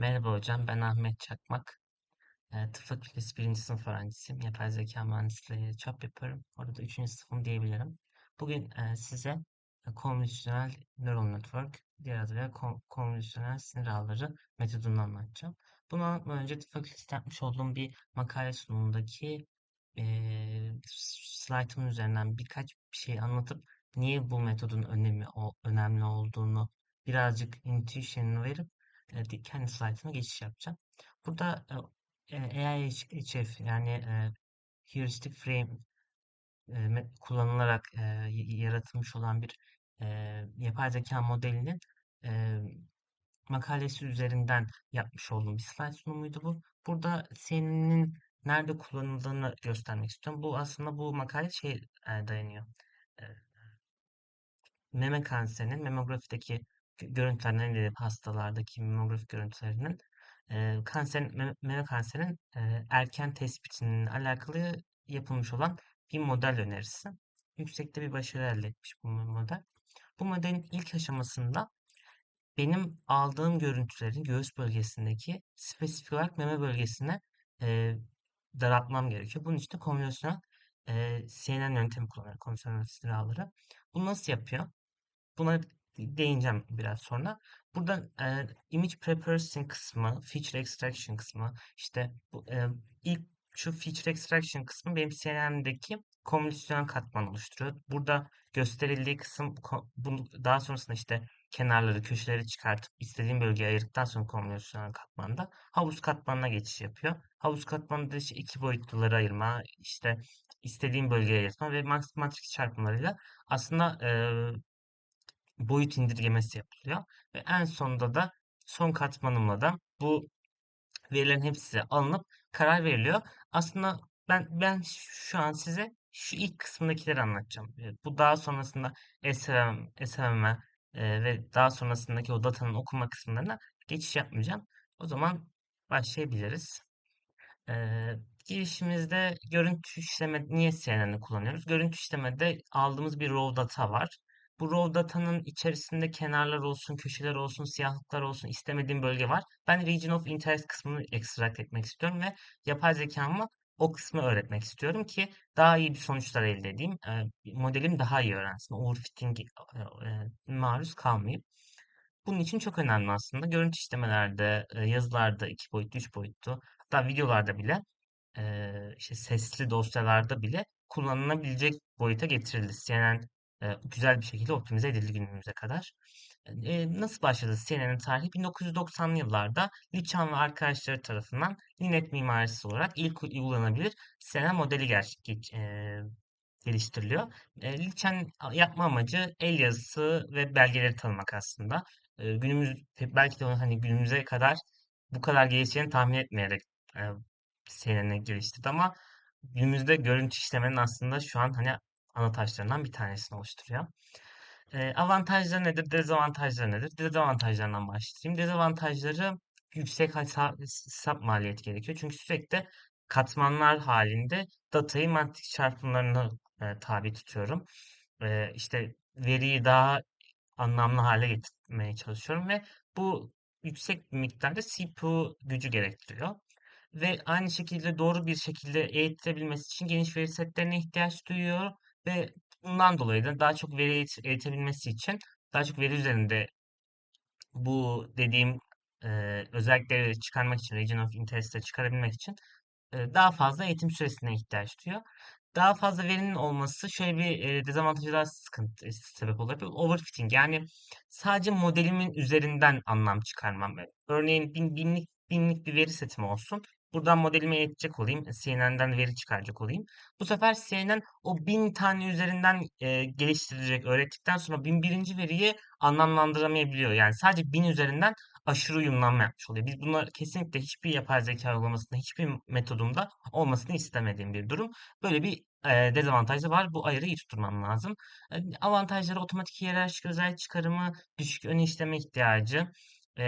Merhaba hocam, ben Ahmet Çakmak. E, Tıp Fakültesi 1. sınıf öğrencisiyim. Yapay zeka mühendisliği çap yapıyorum. Orada 3. sınıfım diyebilirim. Bugün e, size e, konvolüsyonel neural network, diğer adıyla kon konvolüsyonel sinir ağları metodunu anlatacağım. Bunu anlatmadan önce tıp fakültesi yapmış olduğum bir makale sunumundaki e, slaytımın üzerinden birkaç bir şey anlatıp niye bu metodun önemi o, önemli olduğunu birazcık intuition'ını verip e, di- kendi slaytıma geçiş yapacağım. Burada e, e, AIHF yani e, heuristic frame e, kullanılarak e, yaratılmış olan bir e, yapay zeka modelinin e, makalesi üzerinden yapmış olduğum bir slide sunumuydu bu. Burada CNN'in nerede kullanıldığını göstermek istiyorum. Bu aslında bu makale şey e, dayanıyor. E, meme kanserinin memografideki görüntülerden elde hastalardaki mamografi görüntülerinin e, kanserin, meme, meme kanserinin e, erken tespitinin alakalı yapılmış olan bir model önerisi. Yüksekte bir başarı elde etmiş bu model. Bu modelin ilk aşamasında benim aldığım görüntülerin göğüs bölgesindeki spesifik olarak meme bölgesine e, daraltmam gerekiyor. Bunun için de konvansiyonel e, CNN yöntemi kullanıyor. Konvansiyonel sinir ağları. Bunu nasıl yapıyor? Buna değineceğim biraz sonra. Burada e, image preparation kısmı, feature extraction kısmı, işte bu, e, ilk şu feature extraction kısmı benim CNN'deki konvolüsyon katman oluşturuyor. Burada gösterildiği kısım bunu daha sonrasında işte kenarları, köşeleri çıkartıp istediğim bölgeye ayırdıktan sonra konvolüsyon katmanda havuz katmanına geçiş yapıyor. Havuz katmanında işte iki boyutluları ayırma, işte istediğim bölgeye ayırma ve max matris çarpımlarıyla aslında e, boyut indirgemesi yapılıyor. Ve en sonunda da son katmanımla da bu verilerin hepsi alınıp karar veriliyor. Aslında ben ben şu an size şu ilk kısmındakileri anlatacağım. Bu daha sonrasında SVM, SVM'e e, ve daha sonrasındaki o datanın okuma kısımlarına geçiş yapmayacağım. O zaman başlayabiliriz. Ee, girişimizde görüntü işleme niye CNN'i kullanıyoruz? Görüntü işlemede aldığımız bir raw data var. Bu raw datanın içerisinde kenarlar olsun, köşeler olsun, siyahlıklar olsun istemediğim bölge var. Ben region of interest kısmını extract etmek istiyorum ve yapay zekamı o kısmı öğretmek istiyorum ki daha iyi bir sonuçlar elde edeyim. Ee, modelim daha iyi öğrensin. Overfitting e, e, maruz kalmayayım. Bunun için çok önemli aslında. Görüntü işlemelerde, e, yazılarda iki boyutlu, üç boyutlu, hatta videolarda bile, e, işte sesli dosyalarda bile kullanılabilecek boyuta getirildi. CNN e, güzel bir şekilde optimize edildi günümüze kadar. E, nasıl başladı CNN'in tarihi? 1990'lı yıllarda Li Chan ve arkadaşları tarafından Linet mimarisi olarak ilk uygulanabilir CNN modeli gerçek, e, geliştiriliyor. E, Li yapma amacı el yazısı ve belgeleri tanımak aslında. E, günümüz belki de hani günümüze kadar bu kadar gelişeceğini tahmin etmeyerek e, CNN'i geliştirdi ama günümüzde görüntü işlemenin aslında şu an hani ana taşlarından bir tanesini oluşturuyor. E, avantajları nedir, dezavantajları nedir? Dezavantajlarından başlayayım. Dezavantajları yüksek hesap, maliyeti gerekiyor. Çünkü sürekli katmanlar halinde datayı mantık çarpımlarına e, tabi tutuyorum. E, işte veriyi daha anlamlı hale getirmeye çalışıyorum ve bu yüksek bir miktarda CPU gücü gerektiriyor. Ve aynı şekilde doğru bir şekilde eğitilebilmesi için geniş veri setlerine ihtiyaç duyuyor ve bundan dolayı da daha çok veri eğitebilmesi için daha çok veri üzerinde bu dediğim e, özellikleri çıkarmak için, region of interest'e çıkarabilmek için e, daha fazla eğitim süresine ihtiyaç duyuyor. Daha fazla verinin olması şöyle bir e, dezavantajı daha sıkıntı e, sebep olabilir. Overfitting yani sadece modelimin üzerinden anlam çıkarmam. Örneğin bin, binlik binlik bir veri setim olsun. Buradan modelime eğitecek olayım. CNN'den veri çıkaracak olayım. Bu sefer CNN o bin tane üzerinden e, geliştirecek, öğrettikten sonra bin birinci veriyi anlamlandıramayabiliyor. Yani sadece bin üzerinden aşırı uyumlanma yapmış oluyor. Biz bunlar kesinlikle hiçbir yapay zeka uygulamasında, hiçbir metodumda olmasını istemediğim bir durum. Böyle bir e, dezavantajı var. Bu ayarı iyi tutturmam lazım. E, avantajları otomatik hiyerarşik özellik çıkarımı, düşük ön işleme ihtiyacı e,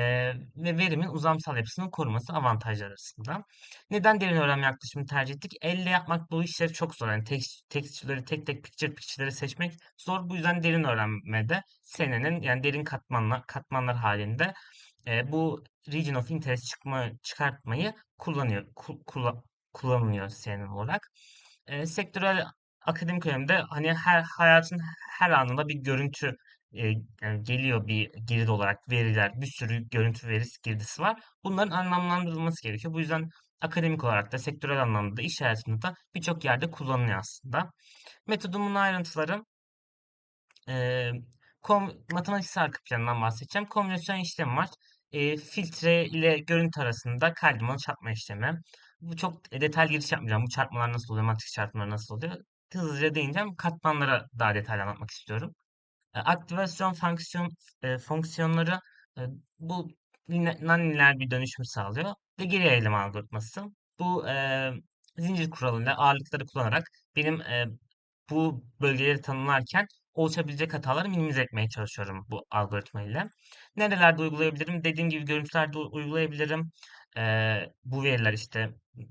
ve verimin uzamsal yapısının koruması avantajlar arasında. Neden derin öğrenme yaklaşımını tercih ettik? Elle yapmak bu işleri çok zor. Yani tekst, tek tek picture picture'ları seçmek zor. Bu yüzden derin öğrenmede senenin yani derin katmanlar, katmanlar halinde e, bu region of interest çıkma, çıkartmayı kullanıyor, ku- kulla- kullanılıyor CNN olarak. E, sektörel akademik önemde hani her hayatın her anında bir görüntü e, yani geliyor bir girdi olarak veriler, bir sürü görüntü verisi girdisi var. Bunların anlamlandırılması gerekiyor. Bu yüzden akademik olarak da sektörel anlamda da iş hayatında da birçok yerde kullanılıyor aslında. Metodumun ayrıntıları Eee, kom matematiksel arka planından bahsedeceğim. Kombinasyon işlemi var. Eee, filtre ile görüntü arasında kaydırmalı çarpma işlemi. Bu çok detaylı giriş yapmayacağım. Bu çarpmalar nasıl oluyor, matris çarpmalar nasıl oluyor? Hızlıca değineceğim. Katmanlara daha detaylı anlatmak istiyorum. E, aktivasyon fonksiyon e, fonksiyonları e, bu nonlineer bir dönüşüm sağlıyor ve geri eğilim algoritması. Bu e, zincir kuralıyla ağırlıkları kullanarak benim e, bu bölgeleri tanımlarken oluşabilecek hataları minimize etmeye çalışıyorum bu algoritma ile. Nerelerde uygulayabilirim? Dediğim gibi görüntülerde uygulayabilirim. Ee, bu veriler işte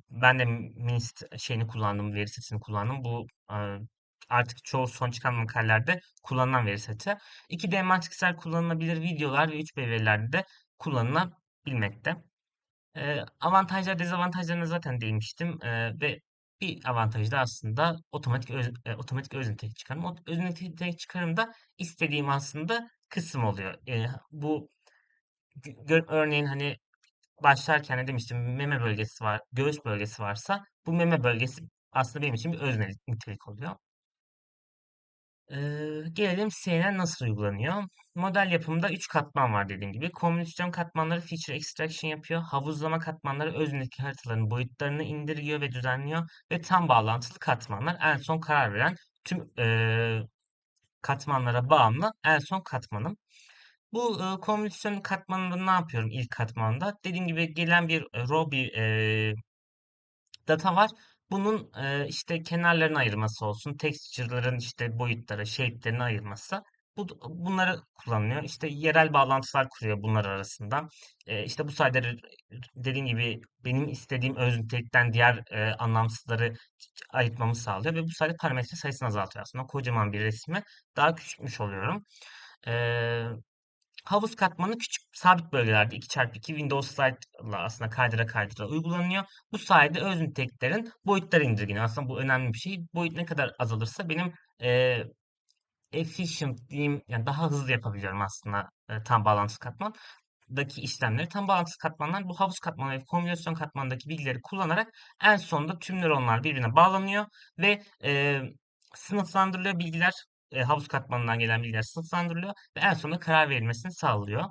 ben de Minist şeyini kullandım, veri setini kullandım. Bu e, artık çoğu son çıkan makalelerde kullanılan veri seti. 2D matrixler kullanılabilir videolar ve 3B verilerde de kullanılabilmekte. Eee, avantajlar dezavantajlarına zaten değinmiştim eee, ve bir avantajı da aslında otomatik öz, e, otomatik öz nitelik çıkarım. O öz nitelik çıkarımda istediğim aslında kısım oluyor. Eee, bu örneğin hani başlarken ne demiştim meme bölgesi var, göğüs bölgesi varsa bu meme bölgesi aslında benim için bir öz nitelik oluyor. Gelelim CNN nasıl uygulanıyor? Model yapımında 3 katman var dediğim gibi. Kombinasyon katmanları feature extraction yapıyor. Havuzlama katmanları özneki haritaların boyutlarını indiriyor ve düzenliyor. Ve tam bağlantılı katmanlar en son karar veren tüm eee, katmanlara bağımlı en son katmanım. Bu eee kombinasyon katmanında ne yapıyorum ilk katmanda? Dediğim gibi gelen bir e, raw bir data var. Bunun e, işte kenarlarını ayırması olsun, texture'ların işte boyutları, shape'lerini ayırması. Bu, bunları kullanılıyor. İşte yerel bağlantılar kuruyor bunlar arasında. E, işte bu sayede dediğim gibi benim istediğim öz nitelikten diğer e, anlamsızları ayırtmamı sağlıyor ve bu sayede parametre sayısını azaltıyor aslında. Kocaman bir resmi daha küçültmüş oluyorum. E, Havuz katmanı küçük sabit bölgelerde 2x2 Windows Slide'la aslında kaydıra kaydıra uygulanıyor. Bu sayede öz niteliklerin boyutları indirgeniyor. Aslında bu önemli bir şey. Boyut ne kadar azalırsa benim e, efficient diyeyim yani daha hızlı yapabiliyorum aslında e, tam bağlantısı katmandaki işlemleri. Tam bağlantısı katmanlar bu havuz katmanı ve kombinasyon katmanındaki bilgileri kullanarak en sonunda tüm nöronlar birbirine bağlanıyor ve e, sınıflandırılıyor bilgiler. E, havuz katmanından gelen bilgiler sınıflandırılıyor ve en sonunda karar verilmesini sağlıyor.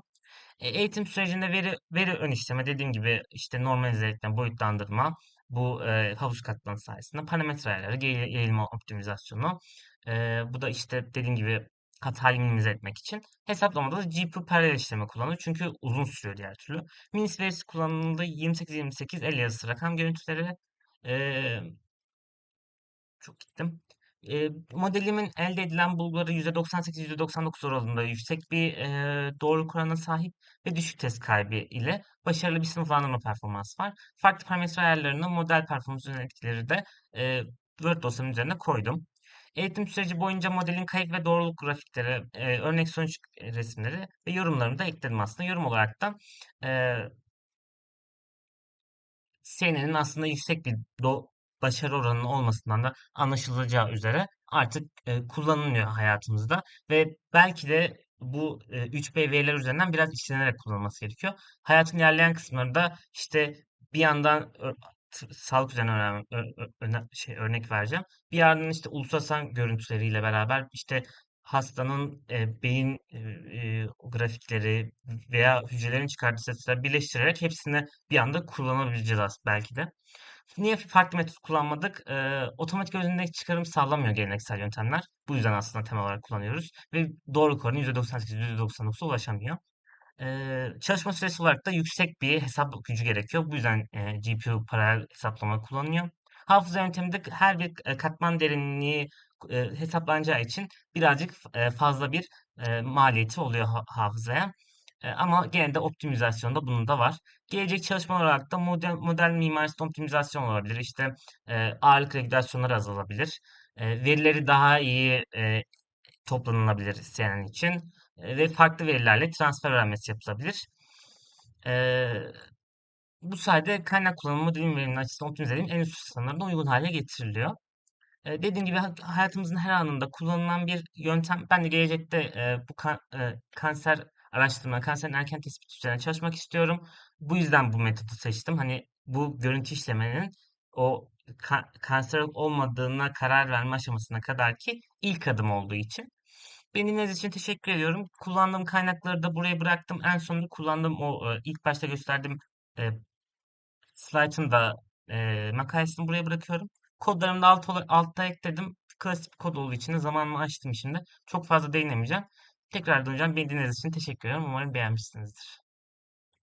E, eğitim sürecinde veri veri ön işleme dediğim gibi işte normalize etme, boyutlandırma bu e, havuz katmanı sayesinde parametre ayarları, eğilme optimizasyonu. E, bu da işte dediğim gibi hatayı minimize etmek için. Hesaplamada da GPU paralel işleme kullanılıyor çünkü uzun sürüyor diğer türlü. Minis verisi kullanımında 28-28 el yazısı rakam görüntüleri. E, çok gittim. Eee, modelimin elde edilen bulguları %98-%99 oranında yüksek bir eee doğruluk oranına sahip ve düşük test kaybı ile başarılı bir sınıflandırma performansı var. Farklı parametre ayarlarını model performans yönetkileri de eee Word dosyamın üzerine koydum. Eğitim süreci boyunca modelin kayıp ve doğruluk grafikleri, eee, örnek sonuç resimleri ve yorumlarımı da ekledim aslında. Yorum olarak da eee CNN'in aslında yüksek bir do başarı oranının olmasından da anlaşılacağı üzere artık e, kullanılıyor hayatımızda ve belki de bu e, 3B veriler üzerinden biraz işlenerek kullanılması gerekiyor. Hayatın ilerleyen kısımlarında işte bir yandan sağlık üzerine önem- ö- şey, örnek vereceğim. Bir yandan işte ultrasan görüntüleriyle beraber işte hastanın e, beyin e, e, grafikleri veya hücrelerin çıkardığı sesler birleştirerek hepsini bir anda kullanabileceğiz belki de. Niye farklı metot kullanmadık? Ee, otomatik özündeki çıkarım sağlamıyor geleneksel yöntemler. Bu yüzden aslında temel olarak kullanıyoruz. Ve doğru oranı %98-%99'a ulaşamıyor. Ee, çalışma süresi olarak da yüksek bir hesap gücü gerekiyor. Bu yüzden e, GPU paralel hesaplama kullanılıyor. Hafıza yönteminde her bir katman derinliği e, hesaplanacağı için birazcık e, fazla bir e, maliyeti oluyor ha- hafızaya. E, ama gene de optimizasyonda bunun da var. Gelecek çalışmalar olarak da model, model mimarisinde optimizasyon olabilir. İşte e, ağırlık regülasyonları azalabilir. E, verileri daha iyi e, toplanılabilir senin için e, ve farklı verilerle transfer öğrenmesi yapılabilir. Eee, bu sayede kaynak kullanımı dilim veriminin açısından optimize edilip en üst standartına uygun hale getiriliyor. Eee, dediğim gibi ha- hayatımızın her anında kullanılan bir yöntem. Ben de gelecekte eee, bu kan- eee, kanser araştırma, kanserin erken tespit üzerine çalışmak istiyorum. Bu yüzden bu metodu seçtim. Hani bu görüntü işlemenin o ka- kanser olmadığına karar verme aşamasına kadar ki ilk adım olduğu için. Beni dinlediğiniz için teşekkür ediyorum. Kullandığım kaynakları da buraya bıraktım. En sonunda kullandığım o e, ilk başta gösterdiğim e, slaytın da e, makalesini buraya bırakıyorum. Kodlarımı da alt, altta ekledim. Klasik kod olduğu için de zamanımı açtım şimdi. Çok fazla değinemeyeceğim. Tekrar döneceğim. Beni dinlediğiniz için teşekkür ederim. Umarım beğenmişsinizdir.